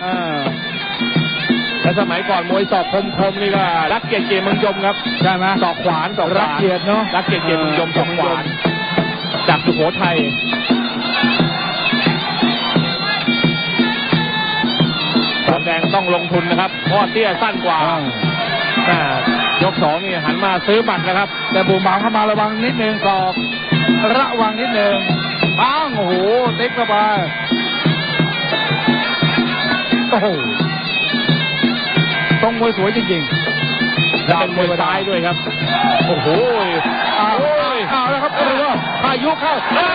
เออแต่สมัยก่อนมวยศอกคมๆนี่ก็รักเกียรติเกียรติเมืองยมครับใช่ไหมศอกขวานศอกขรัวากนเกียรติเนาะรักเกียรติเกียรติเมืองยมศอกขวานเมืองยจากสุโขทัยสอนแดงต้องลงทุนนะครับเพราะว่าเตี้ยสั้นกว่าอ่าอ่ายกสองนี่หันมาซื้อบัตรนะครับ แต่บูมบามเข้ามาระวังนิดนึงศอกระวังนิดนึงปังโอ้โหติ๊กเข้าไป โอ้โหตรงมวยสวยจริงๆและเป็นมวยซ้ายด้วยครับ โอ้โหอ้าวโอ้ยอ้าวแล้วครับเออพายุเข้าเอ้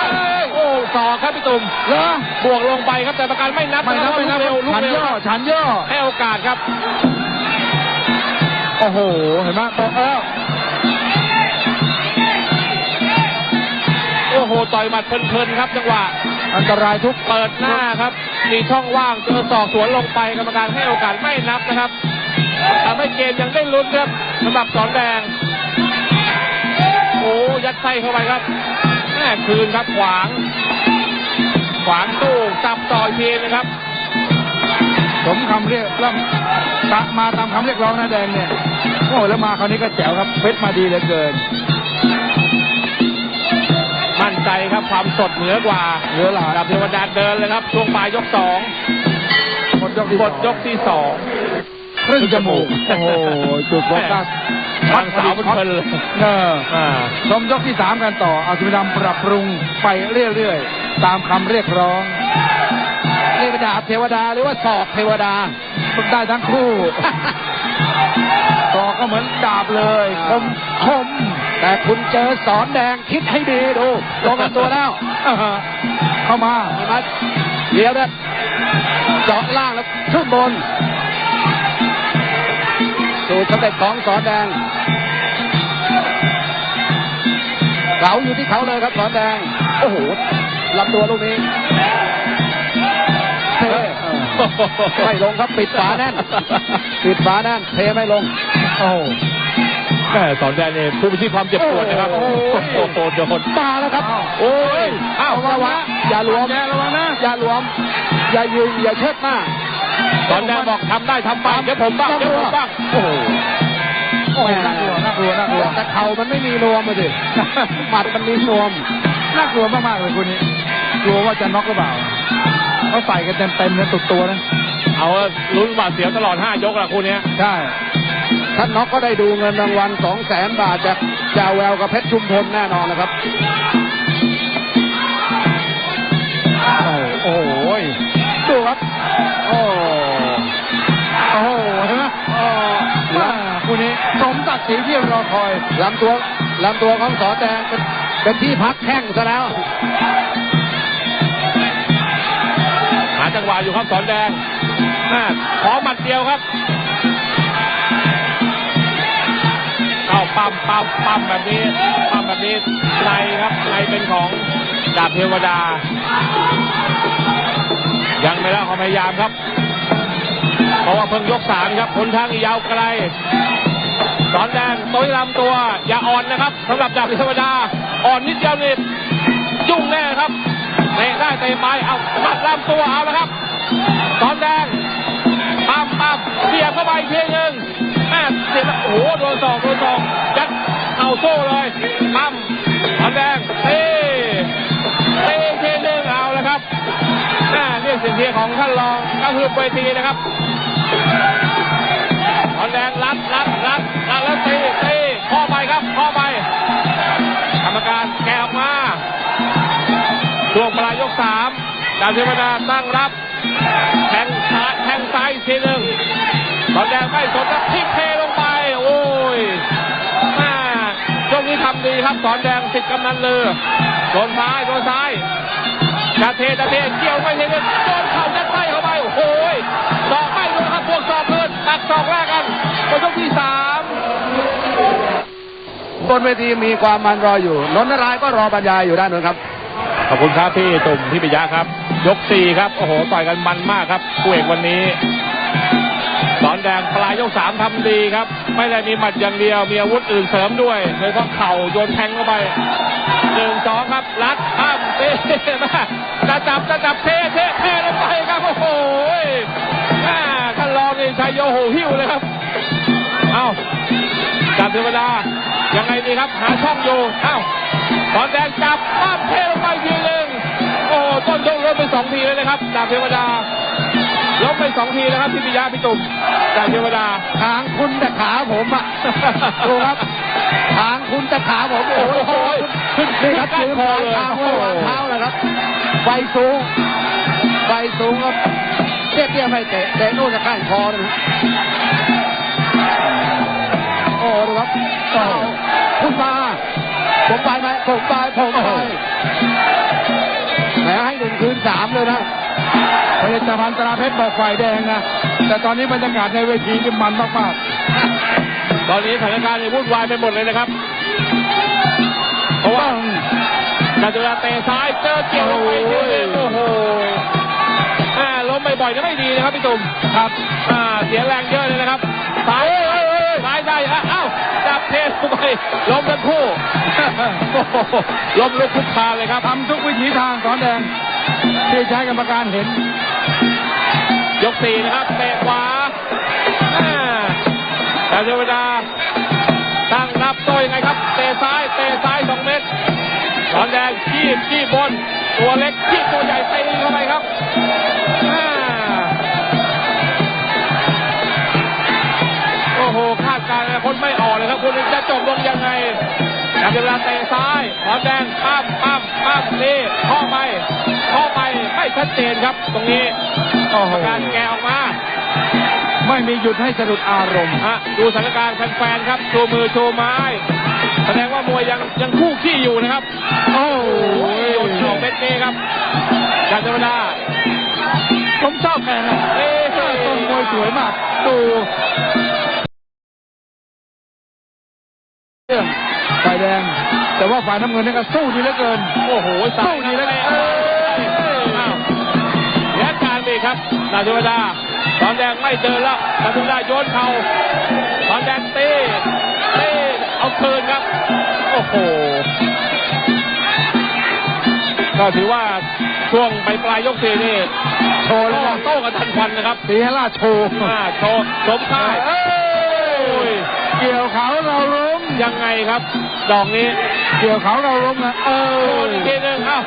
ยโอ้สอกครับพี่ตุ่มเหรอบวกลงไปครับแต่ประกันไม่นับไม่นับเพไม่ราะนับว่าลุกเร็วลุกฉันเร็วย่อฉันย่อให้โอกาสครับ โอ้โห เห็นไหมตกแล้วโอ้โห ต่อยหมัดเพลินๆครับจังหวะ อันตรายทุกเปิดหน้าครับ มีช่องว่างเจอศอกสวนลงไปกรรมการให้โอกาสไม่นับนะครับทำให้เกมยังได้ลุ้นครับสำหรับสอนแดงโอ้ยัดไส้เข้าไปครับแม่คืนครับขวาง ขวางตู้จับต่อยทีนะครับสมคำเรียกร่ำตะมาตามคำเรียกร้องนะแดงเนี่ยโอ้แล้วมาคราวนี้ก็แจ๋วครับเพชรมาดีเหลือเกิน มั่นใจครับความสดเหนือกว่าเหลือหลายดับเทวดาเดินเลยครับ ช่วงปลายยกสองหมดยกที่หมดยกที่สองครึ่งจมูก โอ้โหจุดโฟกัสทางสาวเพลินๆเลยเอออ่าชมยกที่สามกันต่อเอาสุวิดำปรับปรุงไปเรื่อยๆ ตามคำเรียกร้องเรียกดาบเทวดาหรือว่าศอกเทวดาได้ทั้งคู่ศอกก็เหมือนดาบเลยคมคม แต่คุณเจอสอนแดงคิดให้ดีดูลงกันตัวแล้วเข้ามาเห็นไหมเดี๋ยวนะเจาะล่างแล้วขึ้นบน สูตรสำเร็จของสอนแดงเก๋าอยู่ที่เขาเลยครับสอนแดง โอ้โหลำตัวลูกนี้เทไม่ลงครับปิดฝาแน่น ปิดฝาแน่นเทไม่ลง โอ้ แม่สอนแดนเนี่ยผู้พิชิตความเจ็บปวดนะครับ โอ้โอ้โหโหโดนมาแล้วครับ โอ้ย อ้าวระวังอย่าหลวมแกระวังนะอย่าหลวม อย่ายืนอย่าเชิดหน้าสอนแดนบอกทำได้ทำไปเดี๋ยวผมบ้างเดี๋ยวผมบ้างโอ้โหโอ้โหน่ากลัวน่ากลัวน่ากลัวแต่เข่ามันไม่มีนวมมาสิหมัดมันมีนวมน่ากลัวมากๆเลยคุณนี้กลัวว่าจะน็อกหรือเปล่าเขาใส่กันเต็มๆเนี่ยตุกตัวนะเอาลุ้นบาดเสียวตลอด5ยกละคู่เนี้ยใช่ ท่านน็อกก็ได้ดูเงินรางวัลสองแสนบาทจากจาแววกับเพชรชุมพลแน่นอนนะครับ โอ้โหดูครับ โอ้โอ้โหเห็นไหมโอ้ว่าคู่นี้สมศักดิ์ศรีที่รอคอยลำตัวลำตัวของสอนแดงเป็นเป็นที่พักแข้งซะแล้ว หาจังหวะอยู่ครับสอนแดงแม่ขอหมัดเดียวครับ ปั๊มปั๊มปั๊มแบบนี้ปั๊มแบบนี้ในครับในเป็นของดาบเทวดา ยังไม่ละความพยายามครับเพราะว่าเพิ่งยกสามครับหนทางอียาวไกลสอนแดงตัวลำตัว อย่าอ่อนนะครับสำหรับดาบเทวดา อ่อนนิดเดียวนี่ยุ่งแน่ครับเตะได้เตะไปเอาหมัดลำตัวเอาแล้วครับสอนแดงปั๊มปั๊มเสียบเข้าไปอีกทีหนึ่ง แม่เสียบโอ้โหโดนสองโดนสองยัดเข่าโซ่เลยปั๊มสอนแดงเตะเตะอีกทีหนึ่งเอาแล้วครับแม่เรียกเสียงเทียของท่านรองก็คือเวทีนะครับตอนแดงรัดรัดรัดรัดแล้วตีตีข้อไปครับข้อไปกรรมการแกะออกมาช่วงปลายยกสามดาวเทวดาตั้งรับแทงซ้ายแทงซ้ายอีกทีหนึ่งตอนแดงไม่สนครับพลิกเทล นี้ทำดีครับสอนแดงสิทธิ์กำนันเรือโดนซ้ายโดนซ้ายจะเทจะเทเกี่ยวไม่เทเลยโดนเข่ายัดไส้เข้าไปโอ้โหสอกไม่โดนครับพวกสอกคืนตักสอกแรกกันเป็นยกที่สามบนเวทีมีความมันรออยู่นนทรายก็รอบรรยายอยู่ด้านนู้นครับขอบคุณครับพี่ตุ่มพี่ปิยะครับ ยกสี่ครับ โอ้โห ต่อยกันมันมากครับคู่เอกวันนี้ สอนแดงปลายยกสามทำดีครับ ไม่ได้มีหมัดอย่างเดียว มีอาวุธอื่นเสริมด้วยโดยเฉพาะเข่าโยนแทงเข้าไปหนึ่งสองครับรัดข้ามเตะมาจะจับจะจับเทเทเทลงไปครับโอ้โหท่านรองนี่ชัยโยโหหิ้วเลยครับ เอ้าดาบเทวดายังไงดีครับ หาช่องอยู่เอ้าตอนแดงจับป้ามเทลงไปทีหนึ่งโอ้ต้นยกล้มไปสองทีเลยนะครับดาบเทวดา ล้มไปสองทีนะครับพิทยาพิตุมดาบเทวดาทางคุณแต่ขาผมอะดูครับทางคุณแต่ขาผมโอ้โหนี่ครับลืมปลายเท้าไว้วางเท้าแล้วครับไฟสูงไฟสูงครับเตี้ยเตี้ยไม่เตะเตะโน่นจะก้านคอนะฮะโอ้ดูครับโอ้คุณมาผมไปไหมผมไปผมไปแหมให้หนึ่งคืนสามเลยนะ ผลิตภัณฑ์ตราเพชรบอกฝ่ายแดงนะแต่ตอนนี้บรรยากาศในเวทีนี่มันมากตอนนี้สถานการณ์เนี่ยวุ่นวายไปหมดเลยนะครับเพราะว่าดาบเทวดาเตะซ้ายเจอเกี่ยวลงไปทีหนึงโอ้โหอ่าล้มบ่อยๆก็ไม่ดีนะครับพี่ตุ่มๆครับอ่าเสียแรงเยอะเลยนะครับซ้ายซ้ายได้อะเอ้าจับเทลงไปล้มทั้งคู่โอ้โหล้มลุกคลุกคลานเลยครับทำทุกวิถีทางสอนแดงที่ใช้กรรมการเห็น ยกสี่นะครับเตะขวาอ่าแต่เทวดาตั้งรับโต้ยังไงครับ เตะซ้าย เตะซ้ายสองเมตรตอนแดงขี้ขี้บน ตัวเล็กขี้ตัวใหญ่ตีเข้าไปครับโอ้โหคาดการณ์คนไม่ออกเลยครับคุณจะจบลงยังไง แต่เวลาเตะซ้ายตอนแดงปั้มปั้มปั้มนี่ข้อไปข้อไปไม่ชัดเจนครับ ตรงนี้โอ้โหการแกะออกมา ไม่มีหยุดให้สะดุดอารมณ์ฮะดูสถานการณ์แฟนๆครับชูมือชูไม้แสดงว่ามวยยังยังคู่ขี้อยู่นะครับ โอ้โอ้ยโดนเข่าเม็ดนี้ครับจากเทวดาผมชอบแกนะเอ้ยต้นมวยสวยมาก ดู แต่ว่าฝ่ายน้ำเงินนี่ก็สู้ดีเหลือเกิน โอ้โหสาสู้ยดีดีแล้แล้ววเอ้ยอ้าวและการมีครับจากเทวดาตอนแดงไม่เดินแล้วจากเทวดาโยนเข่าตอนแดงตีตีเอาคืนครับ โอ้โห ก็ถือว่าช่วงปลายปลายๆยกสี่นี่โชว์แล้วโต้นะโต้กันทันควันนะครับสีฮราชโชว์อ่าโชว์สมค่ายเอ้ยเกี่ยวเขาเราล้มยังไงครับ ดอกนี้ เกี่ยวเขาเราล้มนะเอโดอนอีกทีหนึงเอ้า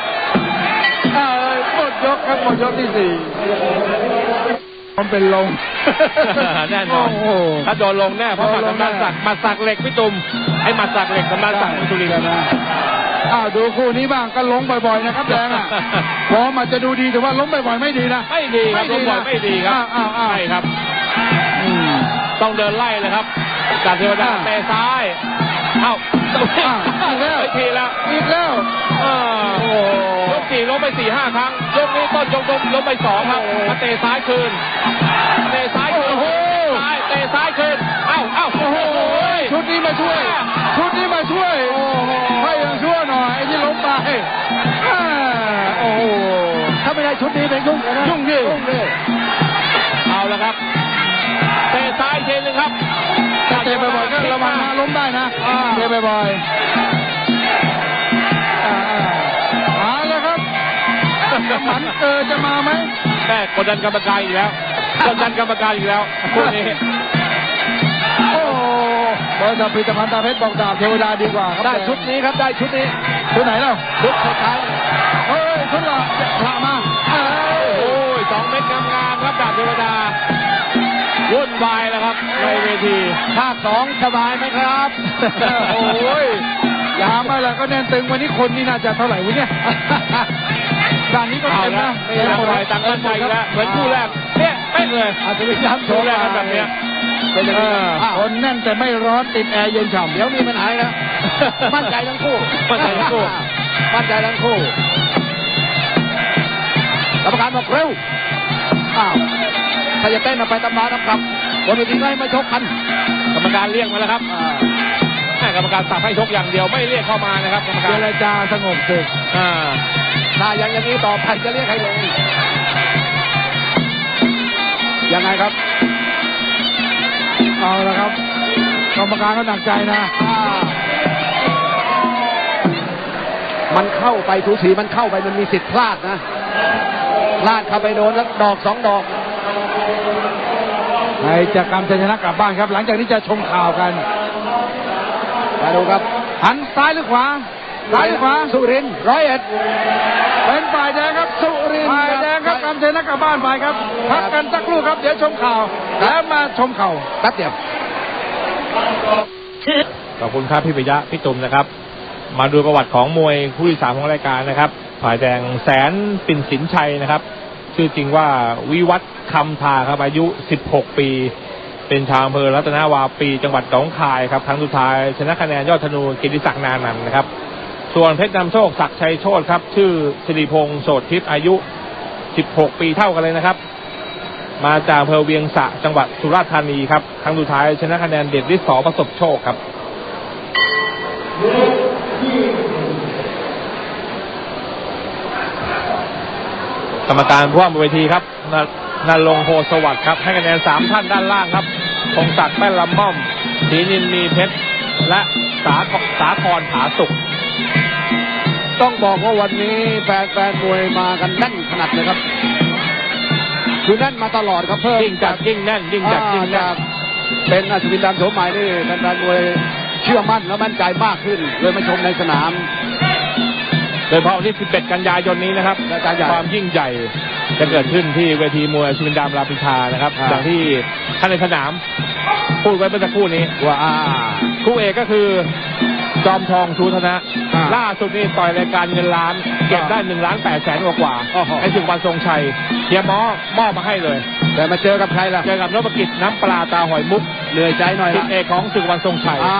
เออหมดยกครับหมดยกที่สี่มันเป็นลงแน่นอนโอ้โหถ้าโดนลงแน่เพราะหมัดโดนลงสำนักแน่สักดิ์หมัดสักดิ์เหล็กพี่ตุ่มไอ้หมัดสักดิ์เหล็กสำนักสักดิ์สุรินทร์นะอ้าวดูคู่นี้บ้างก็ล้มบ่อยๆนะครับแดงอะพอมันจะดูดีแต่ว่าล้มบ่อยๆไม่ดีนะไม่ดีครับลงบอลไม่ดีครับอ้าวอ้าวอ้าวใช่ครับอืมต้องเดินไล่เลยครับจากเทวดาอ่าเตะซ้าย เอ้าอ้าวอีกแล้วไปทีแล้วอีกแล้วอ่าโอ้โหยกสี่ล้มไปสี่ห้าครั้ง ยกนี้ต้นยกล้มล้มไปสองครับโอ้โหมาเตะซ้ายคืน เตะซ้ายคืนโอ้โหซ้ายเตะซ้ายคืน เอ้าเอ้าโอ้โห ชุดนี้มาช่วย ชุดนี้มาช่วย โอ้โหให้ยังชั่วหน่อยไอ้ที่ล้มไปอ่าโอ้โห ถ้าไม่ได้ชุดนี้เป็นยุ่งเลยนะยุ่งดิยุ่งดิเอาละครับ เตะซ้ายทีนึงครับถ้า เตะบ่อยๆก็ระวังนะล้มได้นะอ่าเตะบ่อยๆอ่าอ่าเอาละครับหมันเออจะมาไหมแม่กดดันกรรมการอีกแล้วกดดันกรรมการอีกแล้วคู่นี้โอ้บริษัทผลิตภัณฑ์ตาเพชรบอกดาบเทวดาดีกว่าครับได้ชุดนี้ครับได้ชุดนี้ชุดไหนเล่าชุดสุดท้ายเฮ้ยชุดละพระมาเอ้ยโอ้ยสองเม็ดงามๆครับดาบเทวดา วุ่นวายแล้วครับในเวทีภาคสองสบายไหมครับ โอ้ยยามาแล้วก็แน่นตึงวันนี้คนนี่น่าจะเท่าไหร่วะเนี่ยด้านนี้ก็เอาเต็มละนะไม่รับอะไรต่างกันใจอีกแล้วเหมือนคู่แรกเนี่ยเป๊ะเลยอาจจะมีย้ำโชคู่ว์แรกกันแบบเนี้ยเป็นอย่างเอนี้ออ้าวคนแน่นแต่ไม่ร้อนติดแอร์เย็นฉ่ำเดี๋ยวมีปัญหาอีกแล้วมั่นใจทั้งคู่มั่นใจทั้งคู่มั่นใจทั้งคู่กรรมการบอกเร็วอ้าว ถ้าจะเต้นเอาไปตำราตำกลับบนเวทีก็ให้มาชกกัน กรรมการเรียกมาแล้วครับอ่าแม่กรรมการสั่งให้ชกอย่างเดียวไม่เรียกเข้ามานะครับกรรมเจการรจาสงบศึกอ่าถ้ายังอย่างนี้ต่อไปจะเรียกให้ลงอีกยังไงครับ เอาละครับ กรรมการก็หนักใจนะอ่ามันเข้าไปถูสีมันเข้าไปมันมีสิทธิ์พลาดนะพลาดเข้าไปโดนแล้วดอกสองดอก ใครจะกำชัยชนะกลับบ้านครับ หลังจากนี้จะชมข่าวกันมาดูครับ หันซ้ายหรือขวาซ้ายหรือขวาสุรินทร์ร้อยเอ็ดเป็นฝ่ายแดงครับสุรินทร์ฝ่ายแดงครับกำชัยชนะกลับบ้านไปครับพักกันสักครู่ครับเดี๋ยวชมข่าวแล้วมาชมเข่าแป๊บเดียวขอบคุณครับพี่ปิยะพี่ตุ่มนะครับ มาดูประวัติของมวยคู่ที่สามของรายการนะครับ ฝ่ายแดงแสนปิ่นสินชัยนะครับ ชื่อจริงว่าวิวัฒน์ คำทาครับอายุ 16 ปี เป็นชาวอำเภอรัตนาวาปีจังหวัดหนองคายครับครั้งสุดท้าย ชนะคะแนนยอดธนูกิติศักดิ์นานันนะครับ ส่วนเพชรนำโชคศักดิ์ชัยโชตครับ ชื่อสิริพงษ์โสดทิพย์อายุ 16 ปีเท่ากันเลยนะครับ มาจากอำเภอเวียงสะจังหวัดสุราษฎร์ธานีครับครั้งสุดท้าย ชนะคะแนนเด็ดฤทธิ์สอประสบโชคครับกรรมการผู้ว่าบนเวทีครับ นนันลงค์โพสวัสดิ์ครับให้คะแนนสามท่านด้านล่างครับพงศักดิ์แป้นลำม่อมศรีนินมีเพชร และสาสาครผาสุกต้องบอกว่าวันนี้แฟนแฟนมวยมากันแน่นขนาดเลยครับคือแน่นมาตลอดครับเพิ่มยิ่งจัดยิ่งแน่นยิ่งจัดยิ่งแน่อ่านเป็นอัศวินดำโฉมใหม่นี่แฟนๆมวยเชื่อมั่นและมั่นใจมากขึ้นเลยมาชมในสนาม โดยเฉพาะวันที่ 11 กันยายนนี้นะครับรายการใหญ่ความยิ่งใหญ่ จะเกิดขึ้นที่เวทีมวยชิวินดามรามอินทรานะครับครับอย่างที่ท่านในสนามพูดไว้เมื่อสักครู่นี้ว่าอ่าคู่เอกก็คือจอมทองชูธนะอ่าล่าสุดนี่ต่อยรายการเงินล้าน เก็บได้หนึ่งล้านแปดแสนกว่ากว่าโอ้โหไอ้ถึงวันทรงชัยเฮียหมอมอบมาให้เลย แต่มาเจอกับใครล่ะ เจอกับนพกิจน้ำปลาตาหอยมุกเหนื่อยใจหน่อยสิละทธิเอกของศึกวันทรงชัยอ่า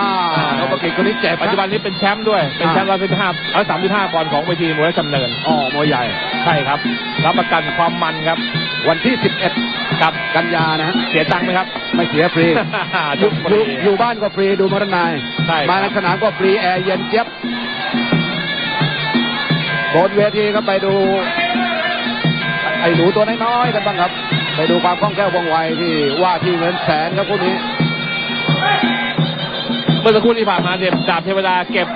นพกิจคนนี้เจ็บปัจจุบันนี้เป็นแชมป์ด้วย เป็นแชมป์ร้อยสิบห้าร้อยสามสิบห้าปอนด์ของเวทีมวยราชดำเนินอ๋อมวยใหญ่ ใช่ครับ รับประกันความมันครับ วันที่ 11ครับกันยานะฮะเสียตังค์ไหมครับ ไม่เสียฟรีอจุยู่กพออยู่ดีอยู่ บ้านก็ฟรีดูมรนายใช่ครับ มาในสนามก็ฟรีแอร์เย็นเจี๊ยบบนเวทีก็ไปดู ไอ้หนูตัวน้อยๆกันบ้างครับ ไปดูความคล่องแคล่วว่องไวที่ว่าที่เงินแสนครับพวกนี้ เมื่อสักครู่ที่ผ่านมาเนี่ยดาบเทวดาเก็บ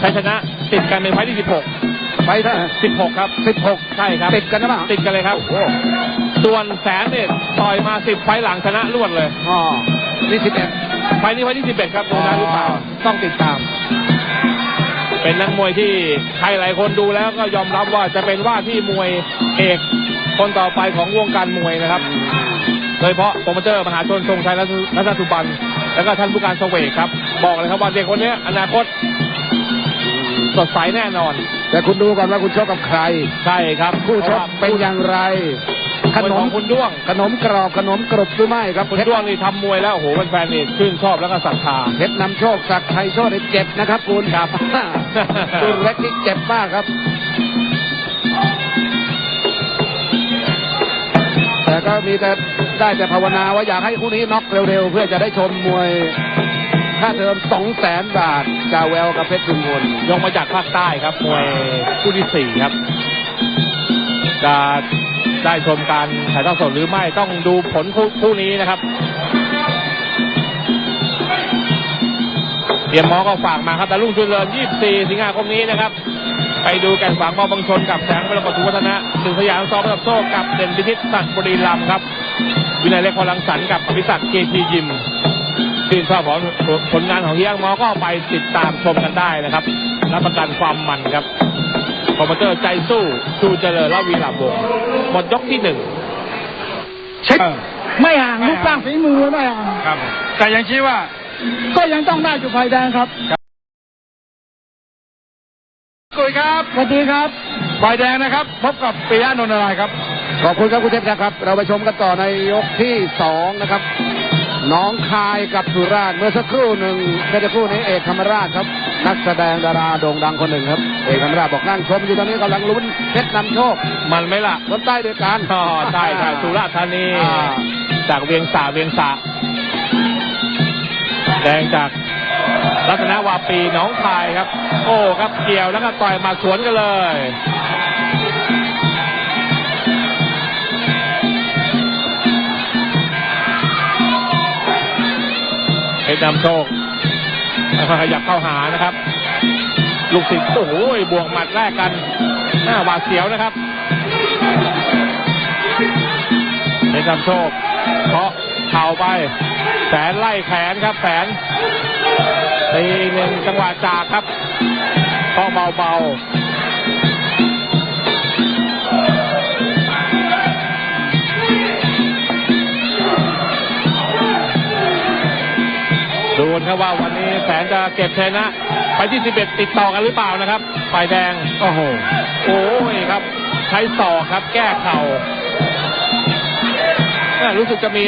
ชัยชนะติดกันเป็นไฟล์ที่ 16 ไปเท่า16ครับสิบหกใช่ครับติดกันนะมั้งติดกันเลยครับ โอ้ส่วนแสนเนี่ยต่อยมา10ไฟล์หลังชนะรวดเลย อ๋อนี่สิบเอ็ดไฟล์นี้ไฟล์ที่11ครับดูนะหรือเปล่าอ๋อต้องติดตาม เป็นนักมวยที่ใครหลายคนดูแล้วก็ยอมรับว่าจะเป็นว่าที่มวยเอกคนต่อไปของวงการมวยนะครับ โดยเฉพาะโปรโมเตอร์มหาชนทรงชัยรัตนสุบัน แล้วก็ท่านผู้การเสวกครับ บอกเลยครับว่าเด็กคนนี้อนาคต สดใสแน่นอน แต่คุณดูก่อนว่าคุณชกกับใคร ใช่ครับคู่ชกเป็นอย่างไรขขนนมมคุณด้วง ขนมกรอบขนมกรุบหรือไม่ครับคุณด้วงนี่ทำมวยแล้วโอ้โหแฟนๆนี่ชื่นชอบแล้วก็ศรัทธาเพชรนำโชคสักดิ์ไทยโชคได้เจ็บนะครับคุณครับคุณเล็กนี่เจ็บมากครับแต่ก็มีแต่ได้แต่ภาวนาว่าอยากให้คู่นี้น็อกเร็วๆ เพื่อจะได้ชมมวย ค่าเทอมสองแสนบาทจาแววกับเพชรจุมพลยกมาจากภาคใต้ครับมวยคู่ที่สี่ครับ จะได้ชมการถ่ายทอดสดหรือไม่ต้องดูผลคู่คู่นี้นะครับเตรียมหมอก็ฝากมาครับแต่ลุงจุลเลิน24 สิงหาคมนี้นะครับ ไปดูแก่นฝังมอบางชนกับแสงพลังประทุวัฒนะหนึ่งสยามซ้อมกับโซ่กับเด่นพิทิตสัตว์บุรีรัมครับ วินัยเล็กพลังสันกับอภิศักดิ์เกทียิม ชื่นชอบของผลงานของเฮียงหมอก็ไปติดตามชมกันได้นะครับรับประกันความมันครับคอมพิวเตอร์ใจสู้ชูเจริญและวีรามวงศ์หมดยกที่หนึ่งเช็คไม่ห่างรูปร่างฝีมือไม่ห่างครับ แต่ยังชี้ว่า ก็ยังต้องได้จุดไฟแดงครับคุยครับสวัสดีครับฝ่ายแดงนะครับ พบกับปิยะนนท์นายครับ ขอบคุณครับคุณเทพนะครับ เราไปชมกันต่อในยกที่สองนะครับ น้องคายกับสุราษฎร์เมื่อสักครู่หนึ่งเมื่อสักครู่นี้เอกธรรมราชครับ นักแสดงดาราโด่งดังคนหนึ่งครับ เอกธรรมราชบอกนั่งชมอยู่ตอนนี้กำลังลุ้นเพชรนำโชคมันไหมล่ะคนใต้ด้วยกันอ๋อใช่ใช่สุราษฎร์ธานีอ่าจากเวียงสาเวียงสาแดงจากรัตนวาปีหน้องคายครับ โอ้ครับเกี่ยวแล้วก็ต่อยหมาสวนกันเลย ชรนำโชคขยับเข้าหานะครับ ลูกศิษย์โอ้โหบวกหมัดแรกกัน หน้าหวาดเสียวนะครับเพชรนำโชคเพราะเข่าไป แสนไล่แขนครับ แสนตีหนึ่งจังหวะจากครับต้อเบาๆ นะครับว่าวันนี้แสนจะเก็บชัยชนะไปที่ 11 ติดต่อกันหรือเปล่านะครับฝ่ายแดงโอ้โหโอ้ยครับ ใช้ศอกครับ แก้เข่าอ่ารู้สึกจะมี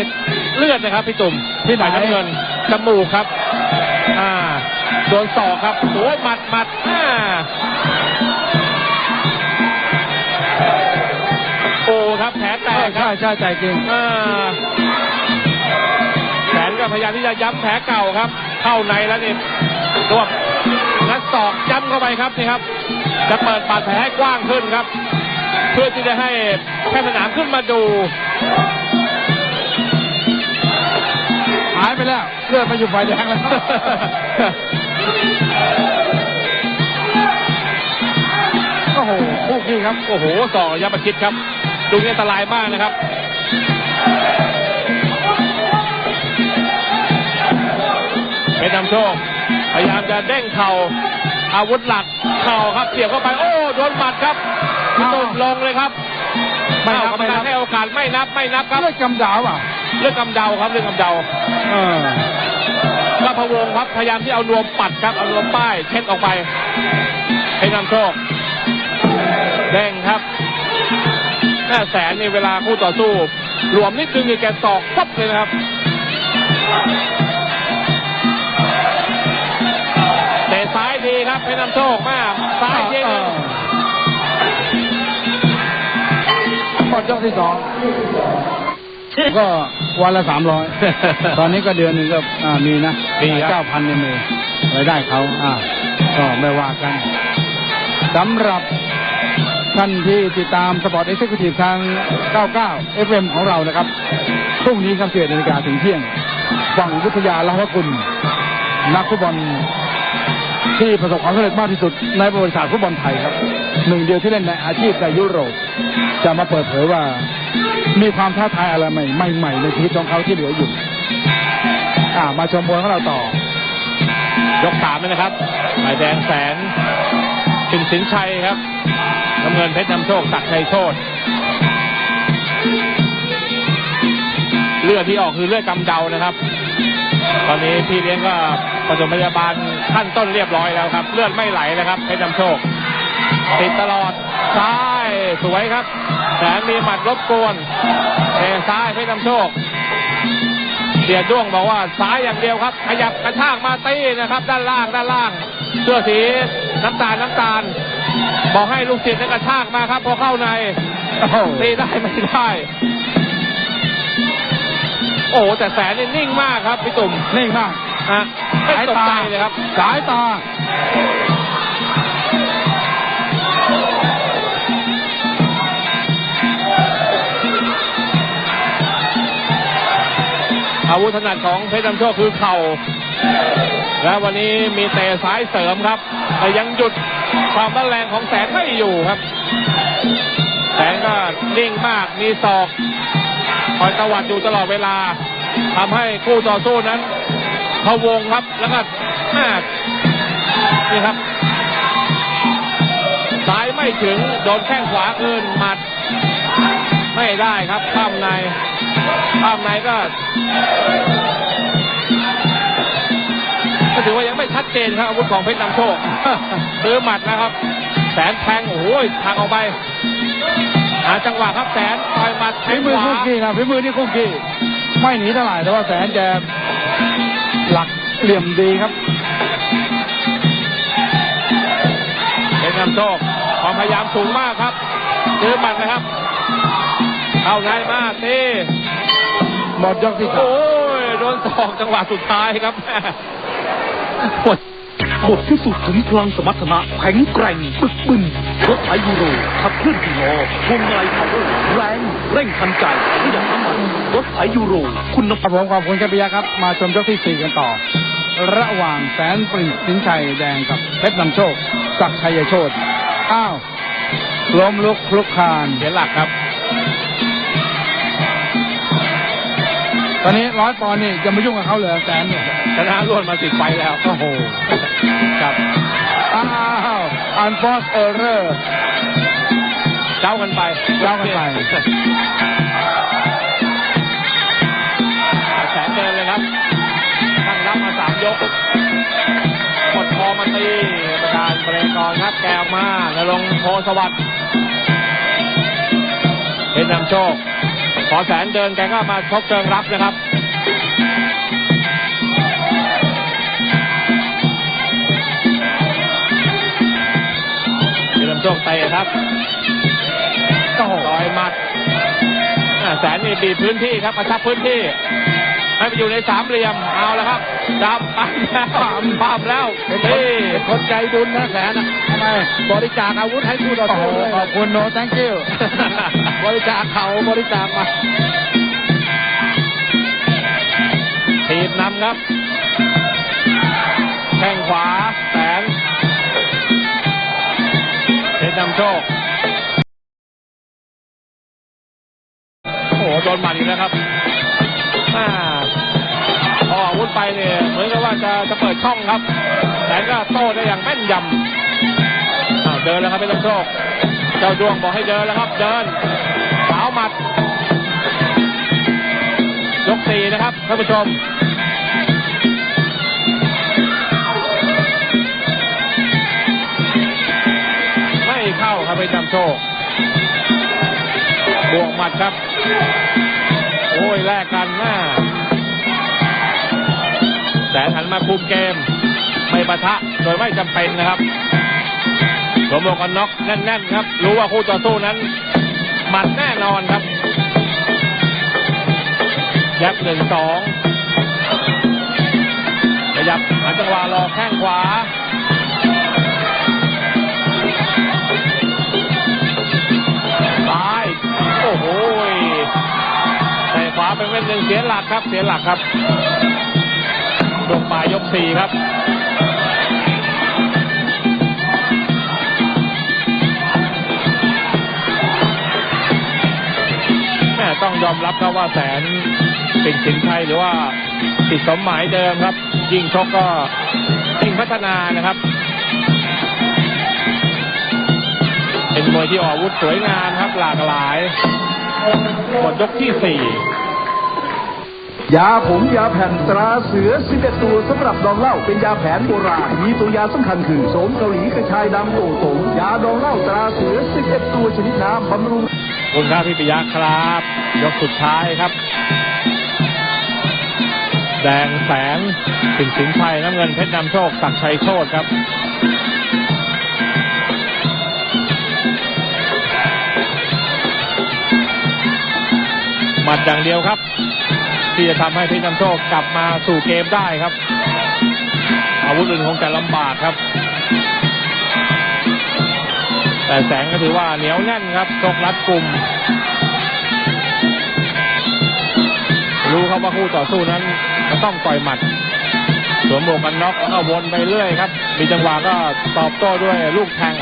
เลือดนะครับพี่ตุ่มที่ไหนฝ่ายน้ำเงินจมูกครับอ่าโดนศอกครับโอ้ยหมัดหมัดอ่าโอ้ครับแผลแตกคใช่รับใช่ใจจริงอ่าแขน ก็พยายามที่จะย้ำแผลเก่าครับ เข้าในแล้วนี่รวบงัดศอกย้ำเข้าไปครับนี่ครับ จะเปิดบาดแผลให้กว้างขึ้นครับ เพื่อที่จะให้แพทย์สนามขึ้นมาดูหายไปแล้วเลือดมาอยู่ฝ่ายแดงแล้วโอ้โหคู่ขี้ครับ โอ้โหสอกยับประชิดครับดูนี่อันตรายมากนะครับ เป็นนำโชค พยายามจะเด้งเข่าอาวุธหลักเข่าครับเสียบเข้าไป โอ้โดนหมัดครับพี่ตุ่มลงเลยครับไม่นับอ้าวกรรมการไม่นับให้โอกาสไม่นับไม่นับครับเลือดกำดาวอะเรื่องกำเดาครับเรื่องกำเดาเออก็พะวงครับพยายามที่เอานวมปัดครับเอานวมป้ายเช็ดออกไปให้นำโชคเด้งครับหน้าแสนนี่เวลาคู่ต่อสู้หลวมนิดนึงนี่แกตอกปั๊บเลยนะครับ ครับเพชรนำโชคมากซ้ายยิงเออหมดยกที่สองก็วันละสามร้อยตอนนี้ก็เดือนหนึ่งก็อ่ามีนะมีครับเก้าพันในมือรายได้เขาอ่าก็ไม่ว่ากันสำหรับท่านที่ติดตามสปอร์ตเอ็กซ์คิวทีฟทาง 99 FM ของเรานะครับพรุ่งนี้ครับ11นาฬิกาถึงเที่ยง ฝั่งวิทยาลาวกุล นักฟุตบอล ที่ประสบความสำเร็จมากที่สุดในประวัติศาสตร์ฟุตบอลไทยครับ หนึ่งเดียวที่เล่นในอาชีพในยุโรป จะมาเปิดเผยว่ามีความท้าทายอะไรใหม่ใหม่ในชีวิตของเขาที่เหลืออยู่อ่ามาชมบอลของเราต่อ ยกสามเลยนะครับฝ่ายแดงแสนสินสินชัยครับน้ำเงินเพชรนำโชคศักชัยโชตเลือดที่ออกคือเลือดกำเดานะครับ ตอนนี้พี่เลี้ยงก็ ปฐมพยาบาลขั้นต้นเรียบร้อยแล้วครับ เลือดไม่ไหลนะครับเพชรนำโชค ติดตลอดซ้ายสวยครับแสนมีหมัดรบกวนเตะซ้ายเพชรนำโชคเสียด้วงบอกว่าซ้ายอย่างเดียวครับ ขยับกระชากมาตีนะครับ ด้านล่างด้านล่างเสื้อสีน้ำตาลน้ำตาล บอกให้ลูกศิษย์นั้นกระชากมาครับ พอเข้าในโอ้โหตีได้ไม่ได้ โอ้โหแต่แสนนี่นิ่งมากครับพี่ตุ่มนิ่งมาก ฮะไม่ตกใจเลยครับ สายตา อาวุธถนัดของเพชรนำโชคคือเข่า และวันนี้มีเตะซ้ายเสริมครับ แต่ยังหยุดความร้อนแรงของแสนไม่อยู่ครับ แสนก็นิ่งมาก มีศอก คอยตวัดอยู่ตลอดเวลาทำให้คู่ต่อสู้นั้น พวงครับ แล้วก็แม่นี่ครับซ้ายไม่ถึง โดนแข้งขวาคืนหมัด ไม่ได้ครับข้ามในข้ามในก็ก็ถือว่ายังไม่ชัดเจนครับอาวุธของเพชรนำโชคซื้อหมัดนะครับ แสนแทงโอ้โหทางออกไป หาจังหวะครับแสนต่อยหมัดแทฝีงมือคู่ขี้นะฝีมือนี่คู่ขี้ไม่หนีเท่าไหร่แต่ว่าแสนจะ หลักเหลี่ยมดีครับเพชรนำโชคความพยายามสูงมากครับซื้อหมัดนะครับ เข้าในมาตีหมดยกที่สามโอ้ยโดนศอกจังหวะสุดท้ายครับบท บทที่สุดถึงพลังสมรรถนะแข็งแกร่งบึกบึนรถไถยูโรขับเคลื่อนสี่ล้อพวงมาลัยพาวเวอร์แรงเร่งทันใจประหยัดน้ำมันรถไถยูโร คุณภาพครับผมขอบคุณครับพี่ยักษ์ครับ มาชมยกที่สี่กันต่อ ระหว่างแสนปรินสินชัยแดงกับเพชรนำโชคศักดิ์ชัยโชตอ้าวล้มลุกคลุกคลานเสียหลักครับ ตอนนี้ร้อยปอนด์นี่จะไม่ยุ่งกับเขาเลยแสนเนี่ย ชนะรวดมาสิบไฟล์แล้ว โอ้โห ครับอ้าวอันฟอสเออร์เรอร์เจ้ากันไปเจ้ากันไปแสนเดินเลยครับตั้งรับมาสามยกกดคอมาตีประธานเบรกอนครับแกวมานรงค์โพสวัสดิ์เป็นนำโชค ขอแสนเดินแกก็มาชกเชิงรับนะครับ เป็นนำโชคเตะครับโอ้โหต่อยหมัดอ่าแสนนี่บีบพื้นที่ครับกระชับพื้นที่ ให้ไปอยู่ในสามเหลี่ยมเอาแล้วครับจับปั้มแล้วปั้มแล้วเป็นคนนี่เป็นคนใจบุญนะแสนอะทำไมบริจาคอาวุธให้คู่ต่อโอ้โหสู้เลยขอบคุณโน thank you บริจาคเขาบริจาคมาถีบนำครับ แข้งขวาแสน นำโชค โอ้โหโดนหมัดอีกแล้วครับอ่าพออาวุธไปเนี่ยเหมือนกับว่าจะจะเปิดช่องครับแสนก็โต้ได้อย่างแม่นยำเดินแล้วครับเพชรนำโชค เจ้าดวงบอกให้เดินแล้วครับ เดินสาวหมัดยกสี่นะครับท่านผู้ชม โชคบวกหมัดครับ โอ้ยแลกกันหน้าแสนหันมาคุมเกม ไม่ปะทะโดยไม่จำเป็นนะครับสวมหมวกกันน็อกแน่นๆครับ รู้ว่าคู่ต่อสู้นั้นหมัดแน่นอนครับยับหนึ่งสองขยับหาจังหวะรอแข้งขวา โอ้โหแต่ขวาเป็นเว้นหนึ่งเสียหลักครับ เสียหลักครับลงปลายยกสี่ครับแม่ต้องยอมรับครับว่าแสนสิงสินชัยหรือว่าติดสมหมายเดิมครับ ยิ่งชกก็ยิ่งพัฒนานะครับ เป็นมวยที่ออกอาวุธสวยงามครับหลากหลายหมดยกที่สี่ยาผมยาแผ่นตราเสือ 11 ตัวสำหรับดองเหล้าเป็นยาแผนโบราณ มีตัวยาสำคัญคือโสมเกาหลีกระชายดำโต่งตงยาดองเหล้าตราเสือ 11 ตัวชนิดน้ำบำรุงขอบคุณครับพี่ปิยะครับ ยกสุดท้ายครับ แดงแสงสิงห์สินชัยน้ำเงินเพชรนำโชคศักดิ์ชัยโชตครับ หมัดอย่างเดียวครับ ที่จะทำให้เพชรนำโชคกลับมาสู่เกมได้ครับ อาวุธอื่นคงจะลำบากครับ แต่แสงก็ถือว่าเหนียวแน่นครับชกรัดกลุ่ม รู้ครับว่าคู่ต่อสู้นั้นจะต้องต่อยหมัดสวมหมวกกันน็อกแล้วก็วนไปเรื่อยครับ มีจังหวะก็ตอบโต้ด้วยลูกแทง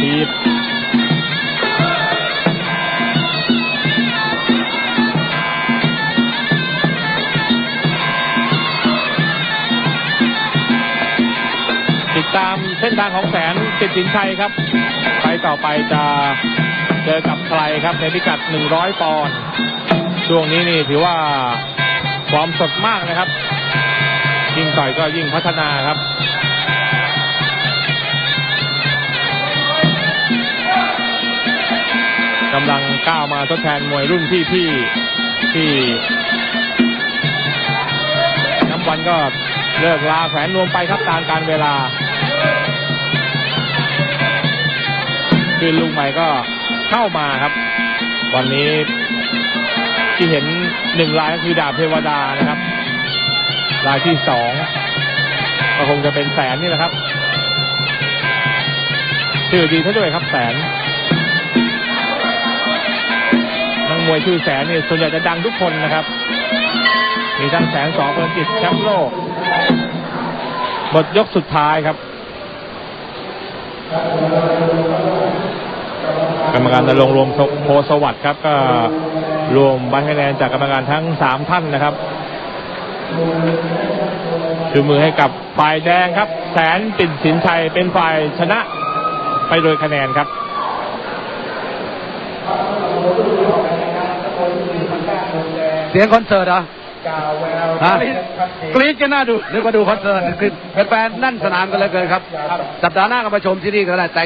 ทีบ ตามเส้นทางของแสนสิทธิ์สินชัยครับไปต่อไปจะเจอกับใครครับในพิกัด 100 ปอนด์ช่วงนี้นี่ถือว่าความสดมากนะครับ ยิ่งต่อยก็ยิ่งพัฒนาครับกำลังก้าวมาทดแทนมวยรุ่นพี่พี่ที่น้ำวันก็เลิกลาแผนรวมไปครับตามการเวลา คือลุงใหม่ก็เข้ามาครับ วันนี้ที่เห็นหนึ่งรายก็คือดาบเทวดานะครับรายที่สองก็คงจะเป็นแสนนี่แหละครับชื่อดีซะด้วยครับแสนนักมวยชื่อแสนนี่ส่วนใหญ่จะดังทุกคนนะครับ มีทั้งแสนสองคนจิตแชมป์โลก หมดยกสุดท้ายครับ กรรมการนรงรวมโพสวัสดิ์ครับ ก็รวมใบคะแนนจากกรรมการทั้งสามท่านนะครับชูมือให้กับฝ่ายแดงครับ แสนปิ่นสินชัยเป็นฝ่ายชนะไปโดยคะแนนครับเสียงคอนเสิร์ตเหรอ ฮะกรี๊ดกันน่าดูนึกว่าดูคอนเสิร์ตคือแฟนๆนั่นสนามกันเหลยเกินครับ สัปดาห์หน้าก็มาชมที่นี่ก็ได้แต่